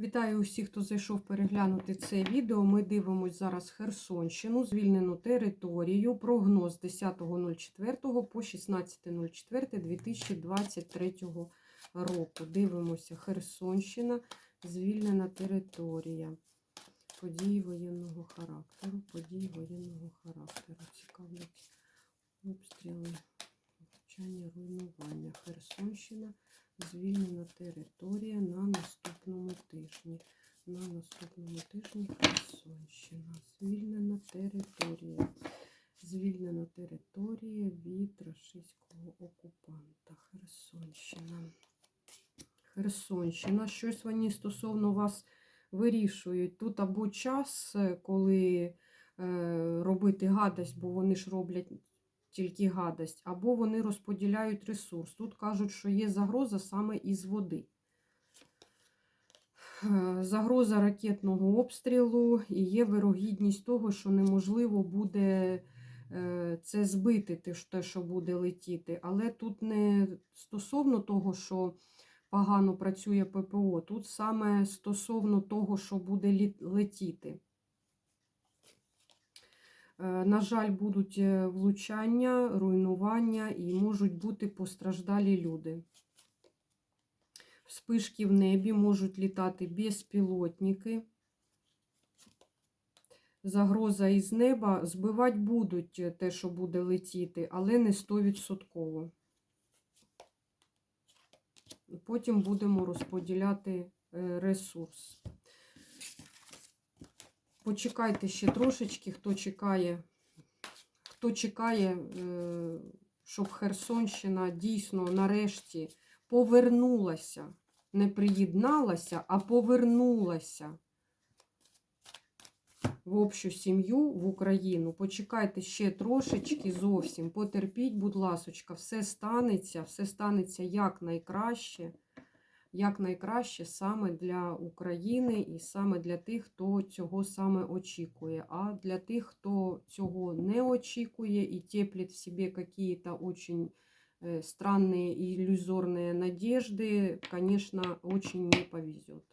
Вітаю усіх, хто зайшов переглянути це відео. Ми дивимося зараз Херсонщину, звільнену територію. Прогноз 10.04 по 16.04.2023 року. Дивимося Херсонщина, звільнена територія. Події воєнного характеру. Події воєнного характеру. Цікавлять обстріли, навчання, руйнування. Херсонщина. Звільнена територія на тижні Херсонщина. Звільнена територія. Звільнена територія від російського окупанта. Херсонщина. Херсонщина. Щось вони стосовно вас вирішують. Тут або час, е, коли е, робити гадость, бо вони ж роблять тільки гадость, або вони розподіляють ресурс. Тут кажуть, що є загроза саме із води. Е, Загроза ракетного обстрілу і є вирогідність того, що неможливо буде е, це збити, те, що- буде летіти. Але тут не стосовно того, що погано працює ППО, тут саме стосовно того, що буде летіти. Е, На жаль, будуть влучання, руйнування і можуть бути постраждалі люди. Вспишки в небі можуть літати безпілотники. Загроза із неба збивати будуть те, що буде летіти, але не 100%. Потім будемо розподіляти е, ресурс. Почекайте ще трошечки, хто чекає, хто чекає, е, щоб Херсонщина дійсно нарешті повернулася, не приєдналася, а повернулася в общу сім'ю в Україну. Почекайте ще трошечки зовсім. Потерпіть, будь ласочка, все станеться, все станеться як найкраще як найкраще саме для України і саме для тих, хто цього саме очікує. А для тих, хто цього не очікує і теплить в какие-то очень э, странные и иллюзорные надежды, конечно, очень не повезет.